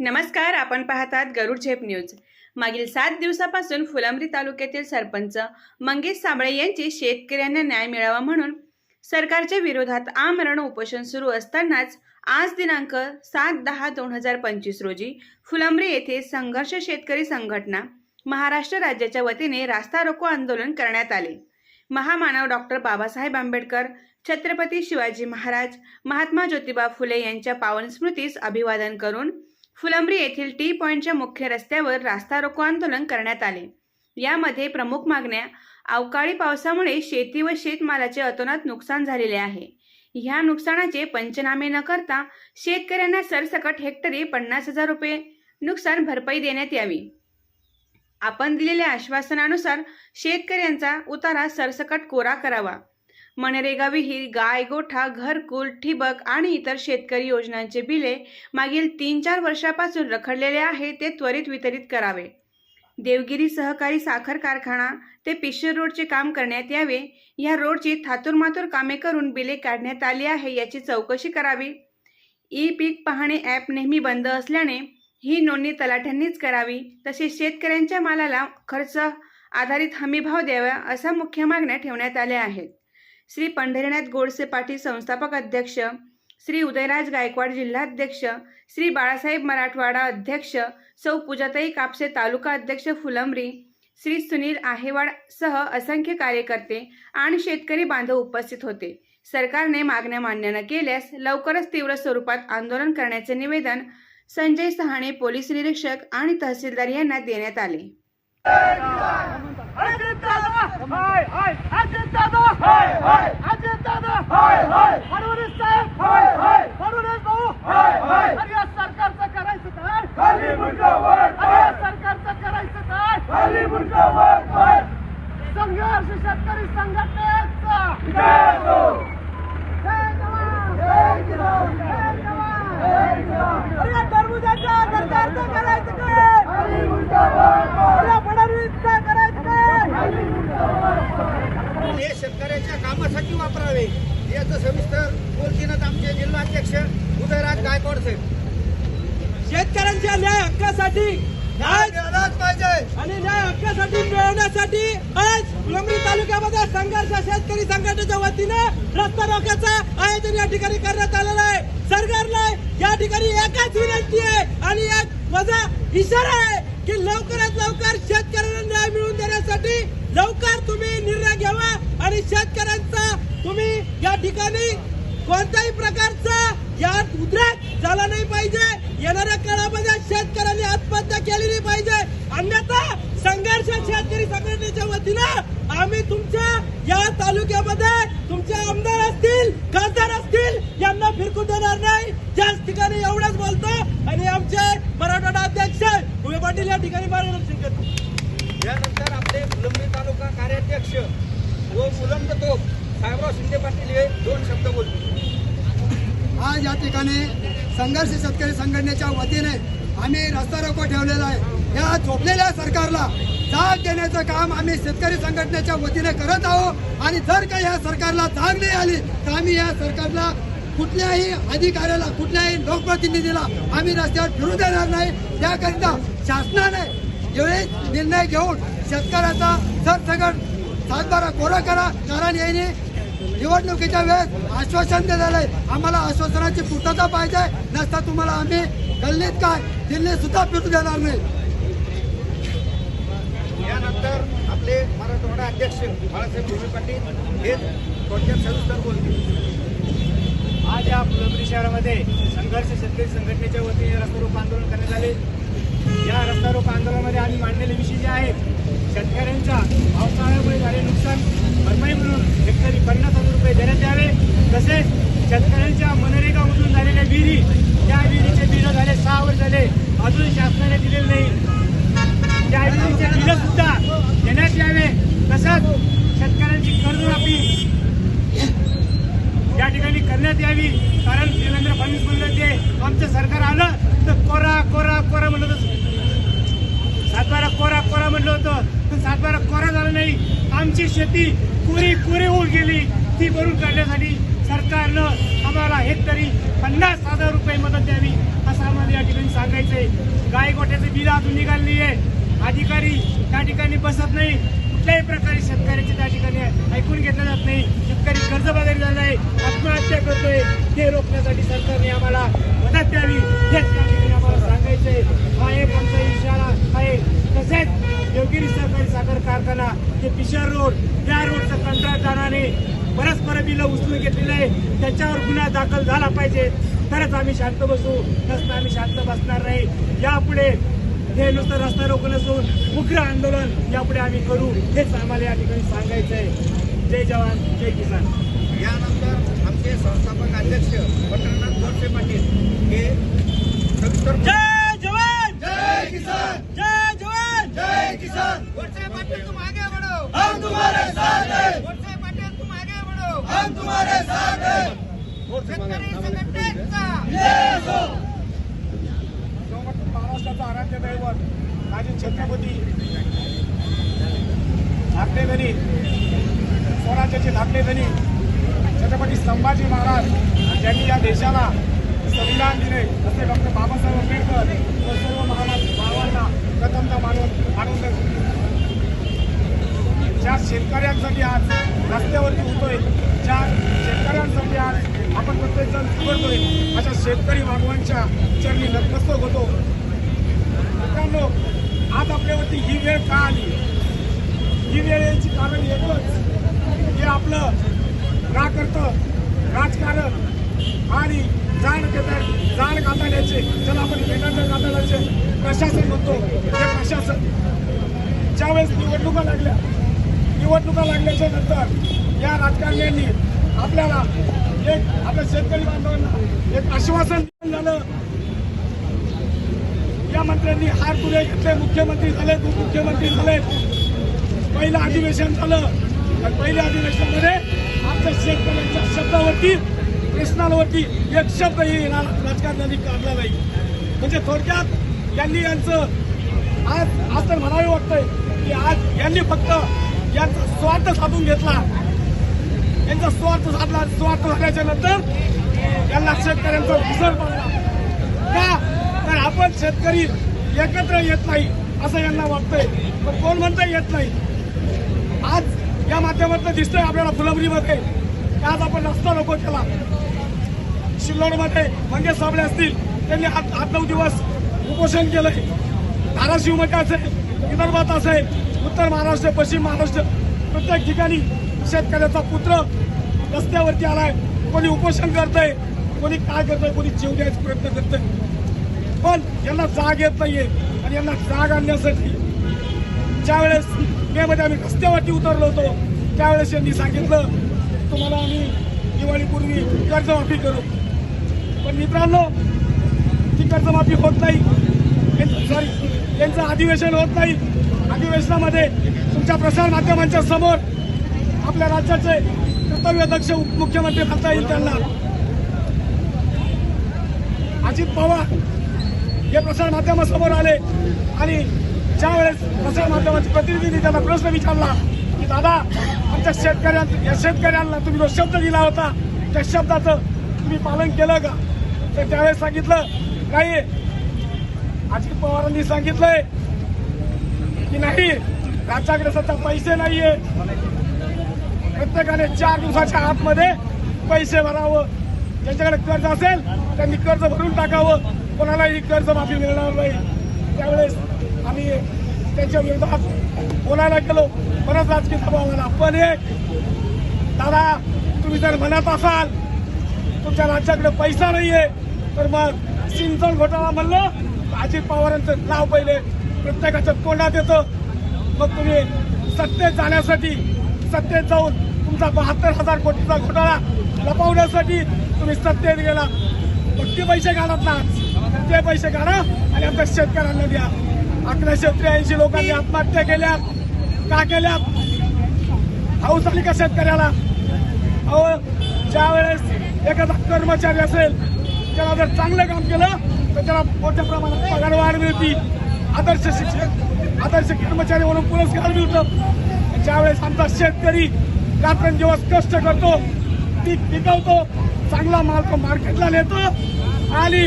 नमस्कार आपण पाहतात गरुड झेप न्यूज. मागील सात दिवसापासून फुलंब्री तालुक्यातील सरपंच मंगेश साबळे यांची शेतकऱ्यांना न्याय मिळावा म्हणून सरकारच्या विरोधात आमरण उपोषण सुरू असतानाच आज दिनांक सात दहा दोन हजार पंचवीस रोजी फुलंब्री येथे संघर्ष शेतकरी संघटना महाराष्ट्र राज्याच्या वतीने रास्ता रोको आंदोलन करण्यात आले. महामानव डॉक्टर बाबासाहेब आंबेडकर छत्रपती शिवाजी महाराज महात्मा ज्योतिबा फुले यांच्या पावन स्मृतीस अभिवादन करून फुलंब्री येथील टी पॉईंटच्या मुख्य रस्त्यावर रास्ता रोको आंदोलन करण्यात आले. यामध्ये प्रमुख मागण्या अवकाळी पावसामुळे शेती व शेतमालाचे अतोनात नुकसान झालेले आहे. ह्या नुकसानाचे पंचनामे न करता शेतकऱ्यांना सरसकट हेक्टरी पन्नास हजार रुपये नुकसान भरपाई देण्यात यावी. आपण दिलेल्या आश्वासनानुसार शेतकऱ्यांचा उतारा सरसकट कोरा करावा. मनरेगा विहीर गाय गोठा घरकुल ठिबक आणि इतर शेतकरी योजनांचे बिले मागील तीन चार वर्षापासून रखडलेले आहे ते त्वरित वितरित करावे. देवगिरी सहकारी साखर कारखाना ते पिशर रोडचे काम करण्यात यावे. या रोडची थातूरमातूर कामे करून बिले काढण्यात आली आहे याची चौकशी करावी. ई पीक पाहणे ॲप नेहमी बंद असल्याने ही नोंदणी तलाठ्यांनीच करावी. तसेच शेतकऱ्यांच्या मालाला खर्च आधारित हमीभाव द्यावा अशा मुख्य मागण्या ठेवण्यात आल्या आहेत. श्री पंढरीनाथ गोडसे पाटील संस्थापक अध्यक्ष श्री उदयराज गायकवाड जिल्हाध्यक्ष श्री बाळासाहेब मराठवाडा अध्यक्ष सौ पूजाताई कापसे तालुका अध्यक्ष फुलंबरी श्री सुनील आहेवाड सह असंख्य कार्यकर्ते आणि शेतकरी बांधव उपस्थित होते. सरकारने मागण्या मान्य न केल्यास लवकरच तीव्र स्वरूपात आंदोलन करण्याचे निवेदन संजय सहाणे पोलीस निरीक्षक आणि तहसीलदार यांना देण्यात आले. अजित दादा हाय हाय हाय करायचं हे शेतकऱ्याच्या कामासाठी वापरावे याचं सविस्तर बोलतीनच आमचे जिल्हाध्यक्ष उदयराज गायकवाड साहेब. शेतकऱ्यांच्या न्याय हक्कासाठी आज मिळालाच पाहिजे. आणि न्याय हक्कासाठी मिळवण्यासाठी आज फुलंब्री तालुक्यामध्ये संघर्ष शेतकरी संघटनेच्या वतीनं रस्ता रोक्याचा आयोजन या ठिकाणी करण्यात आलेलं आहे. सरकारला या ठिकाणी एकच विनंती आहे आणि एक माझा इशारा आहे की लवकरात लवकर शेतकऱ्यांना न्याय मिळवून देण्यासाठी लवकर तुम्ही निर्णय घ्यावा आणि शेतकऱ्यांचा तुम्ही या ठिकाणी कोणत्याही प्रकारचा या उद्रेक झाला नाही पाहिजे. येणाऱ्या काळामध्ये शेतकऱ्यांनी आत्महत्या केली नाही पाहिजे. अन्यथा संघर्ष शेतकरी संघटनेच्या वतीनं आम्ही तुमच्या या तालुक्यामध्ये तुमचे आमदार असतील खासदार असतील यांना फिरकू देणार नाही त्याच ठिकाणी एवढंच बोलतो आणि आमचे मराठवाडा अध्यक्ष उभे पाटील या ठिकाणी मार्गदर्शन करतो यानंतर आपले फुलंब्री तालुका कार्याध्यक्ष व मुलंद तोप साहेबराव शिंदे पाटील हे दोन शब्द बोलतील आज या ठिकाणी संघर्ष शेतकरी संघटनेच्या वतीने आम्ही रस्ता रोको ठेवलेला आहे. या झोपलेल्या सरकारला जाग देण्याचं काम आम्ही शेतकरी संघटनेच्या वतीने करत आहोत. आणि जर काही या सरकारला जाग नाही आली तर आम्ही या सरकारला कुठल्याही अधिकाऱ्याला कुठल्याही लोकप्रतिनिधीला आम्ही रस्त्यावर फिरू देणार नाही. त्याकरिता शासनाने वेळेत निर्णय घेऊन शेतकऱ्याचा सरसगट सातबारा कोरा करा. कारण याने निवडणुकीच्या वेळेस आश्वासन दिलेलं आहे आम्हाला आश्वासनाची पूर्तता पाहिजे नसता तुम्हाला आम्ही गल्लीत काय दिल्ली सुद्धा फिरू देणार नाही. यानंतर आपले मराठवाडा अध्यक्ष बाळासाहेब भुमे पाटील हे थोडक्यात सविस्तर बोलतील. आज या फुलंबरी शहरामध्ये संघर्ष शेतकरी संघटनेच्या वतीने रस्ता रोप आंदोलन करण्यात आले. या रस्ता रोप आंदोलनामध्ये आम्ही मांडलेले विषय जे आहेत शेतकऱ्यांच्या पावसाळ्यामुळे झाले नुकसान भरपाई म्हणून हेक्टरी पन्नास हजार रुपये देण्यात यावे. तसेच शेतकऱ्यांच्या मनरेगामधून झालेल्या विहिरी त्या विहिरीचे बिल झाले सहा वर्ष झाले अजून शासनाने दिलेले नाही त्या विहिरीचे बिलं सुद्धा देण्यात यावे तसंच शेतकऱ्यांची कर्जमाफी या ठिकाणी करण्यात यावी कारण देवेंद्र फडणवीस म्हणलं ते आमचं सरकार आलं तर कोरा कोरा कोरा म्हणलं होतं सातबारा कोरा कोरा म्हणलं होतं पण सातबारा कोरा झाला नाही आमची शेती कोरी कोरी होऊन गेली. ती भरून काढण्यासाठी सरकारनं आम्हाला हेक्टरी पन्नास हजार रुपये मदत द्यावी असं आम्हाला या ठिकाणी सांगायचंय. गोट्याचे बिल अजून निघाली आहे अधिकारी त्या ठिकाणी बसत नाही. कुठल्याही प्रकारे शेतकऱ्याचे त्या ठिकाणी ऐकून घेतलं जात नाही. शेतकरी कर्जबाजारी झाला आहे. आत्महत्या करतोय. ते रोखण्यासाठी सरकारने आम्हाला मदत द्यावी. हेच त्या ठिकाणी आम्हाला सांगायचंय हा एक आमचा इशारा आहे. तसेच योगिरी सहकारी साखर कारखाना ते पिशर रोड त्या रोडचं कंत्राटदाराने परस्पर बिलं उचलून घेतलेलं आहे. त्याच्यावर गुन्हा दाखल झाला पाहिजे. तरच आम्ही शांत बसू नसता आम्ही शांत बसणार नाही. यापुढे हे नुसतं रस्ता रोको नसून उग्र आंदोलन यापुढे आम्ही करू हेच आम्हाला या ठिकाणी सांगायचं आहे. जय जवान जय किसान. यानंतर आमचे संस्थापक अध्यक्ष पंढरनाथ गोडसे पाटील हे सविस्तर जय जवान जय किसान! जय जवान! जय किसान! गोडसे पाटील तुम आगे बढ़ो हम तुम्हारे साथ हैं। गोडसे पाटील तुम आगे बढ़ो हम तुम्हारे साथ हैं। शेतकरी संघटनेचा! ये सो महाराष्ट्राचा आराध्य दैवत माझे छत्रपती. धाकटे धनी. स्वराज्याचे धाकटे धनी. छत्रपती संभाजी महाराज ज्यांनी या देशाला संविधान दिले जसे डॉक्टर बाबासाहेब आंबेडकर व सर्व महाराज भावांना प्रथमतः मानून मानून ज्या शेतकऱ्यांसाठी आज रस्त्यावरती होतोय ज्या शेतकऱ्यांसाठी आज आपण प्रत्येकजण करतोय अशा शेतकरी बांधवांच्या चरणी नतमस्तक होतो मित्रांनो आज आपल्यावरती ही वेळ का आली ही वेळ यायची कारण एकच हे आपलं का करतं राजकारण आणि जाण घेतात जाण गाताड्याचे ज्याला आपण वेगाचं गाताड्याचे प्रशासन म्हणतो. हे प्रशासन ज्यावेळेस निवडणुका लागल्या निवडणुका लागल्याच्या नंतर या राजकारण्यांनी आपल्याला एक आपल्या शेतकरी बांधवांना एक आश्वासन झालं. या मंत्र्यांनी हार तुरे घेतले मुख्यमंत्री झाले उपमुख्यमंत्री झाले. पहिलं अधिवेशन झालं. आणि पहिल्या अधिवेशनामध्ये आमच्या शेतकऱ्यांच्या शब्दावरती प्रश्नांवरती एक शब्दही येणार राजकारण्यांनी काढला नाही. म्हणजे थोडक्यात यांनी यांचं आज आज तर म्हणावे वाटतंय की आज यांनी फक्त यांचा स्वार्थ साधून घेतला. यांचा स्वार्थ साधला स्वार्थ झाल्याच्यानंतर यांना शेतकऱ्यांचा विसर पडला. का? तर आपण शेतकरी एकत्र येत नाही असं यांना वाटतंय. पण कोण म्हणता येत नाही? माध्यमातून दिसतंय आपल्याला फुलंबरीमध्ये. आज आपण रस्ता नको केला. शिल्लोडमध्ये मंगेश साबळे असतील त्यांनी आठ आठ नऊ दिवस उपोषण केलंय. धाराशिवमध्ये असेल विदर्भात असेल उत्तर महाराष्ट्र पश्चिम महाराष्ट्र प्रत्येक ठिकाणी शेतकऱ्याचा पुत्र रस्त्यावरती आलाय. कोणी उपोषण करतंय कोणी काय करतंय कोणी जीव द्यायचा प्रयत्न करतंय. पण यांना जाग येत नाहीये आणि यांना जाग आणण्यासाठी ज्यावेळेस मे मध्ये आम्ही रस्त्यावरती उतरलो होतो त्यावेळेस यांनी सांगितलं तुम्हाला आम्ही दिवाळीपूर्वी कर्जमाफी करू. पण मित्रांनो ती कर्जमाफी होत नाही. सॉरी यांचं अधिवेशन होत नाही. अधिवेशनामध्ये तुमच्या प्रसार माध्यमांच्या समोर आपल्या राज्याचे कर्तव्यदक्ष उपमुख्यमंत्री म्हणता येईल त्यांना. अजित पवार हे प्रसार माध्यमासमोर आले आणि ज्यावेळेस प्रसार माध्यमाचे प्रतिनिधींनी त्यांना प्रश्न विचारला दादा आमच्या शेतकऱ्यांना या शेतकऱ्यांना तुम्ही जो शब्द दिला होता त्या शब्दाचं तुम्ही पालन केलं का? तर त्यावेळेस सांगितलं नाही. अजित पवारांनी सांगितलंय की नाही राज्याकडे सध्या पैसे नाहीये. प्रत्येकाने चार दिवसाच्या आतमध्ये पैसे भरावं. ज्यांच्याकडे कर्ज असेल त्यांनी कर्ज भरून टाकावं. कोणालाही कर्ज माफी मिळणार नाही. त्यावेळेस आम्ही त्यांच्या विरोधात बोलायला गेलो बरंच राजकीय सभा व्हायला पण एक दादा तुम्ही जर म्हणत असाल तुमच्या राज्याकडे पैसा नाहीये तर मग सिंचन घोटाळा म्हणलं अजित पवारांचं नाव पहिले प्रत्येकाच्या तोंडात येतं. मग तुम्ही सत्तेत जाण्यासाठी सत्तेत जाऊन तुमचा बहात्तर हजार कोटीचा घोटाळा लपवण्यासाठी तुम्ही सत्तेत गेला. मग ते पैसे घालत ना ते पैसे काढा आणि आमच्या शेतकऱ्यांना द्या. अकराशे त्र्याऐंशी लोकांनी आत्महत्या केल्या. का केल्या? हाऊस आली का शेतकऱ्याला? अहो ज्या वेळेस एखादा कर्मचारी असेल त्याला जर चांगलं काम केलं तर त्याला मोठ्या प्रमाणात पगार वाढ मिळती. आदर्श शिक्षक आदर्श कर्मचारी म्हणून पुरस्कार मिळतो. ज्यावेळेस आमचा शेतकरी रात्रंदिवस कष्ट करतो पीक पिकवतो चांगला माल तो मार्केटला नेतो आणि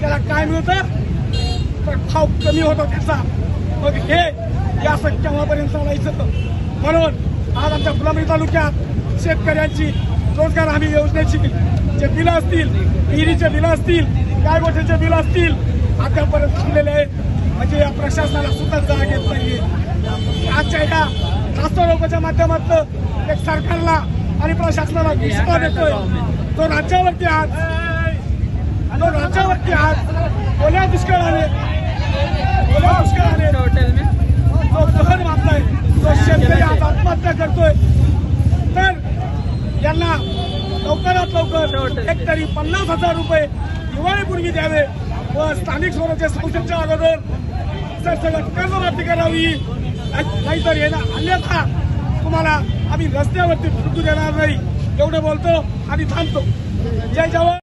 त्याला काय मिळतं? तर कमी होतो त्याचा. मग हे या असं केव्हापर्यंत चालायचं म्हणून आज आमच्या फुलामणी तालुक्यात शेतकऱ्यांची रोजगार हमी योजनेची जे बिलं असतील विहिरीचे बिलं असतील गायगोठ्याचे बिलं असतील आतापर्यंत थांबलेले आहेत. म्हणजे या प्रशासनाला सुद्धा जाग येत नाहीये. आजच्या एका रास्ता रोकोच्या माध्यमातून एक सरकारला आणि प्रशासनाला विश्वास देतोय तो राज्यावरती आज तो राज्यावरती आज ओल्या दुष्काळाने ओल्या दुष्काळाने जो कहर मारलाय तो शेतकरी आज आत्महत्या करतोय तर यांना लवकरात लवकर एक पन्नास हजार रुपये दिवाळीपूर्वी द्यावे व स्थानिक स्वराज्य संस्थेच्या अगोदर सरसकट कर्जमाफी करावी नाहीतर येणार अन्यथा तुम्हाला आम्ही रस्त्यावरती फिरकू देणार नाही. एवढं बोलतो आणि थांबतो. जय जवान.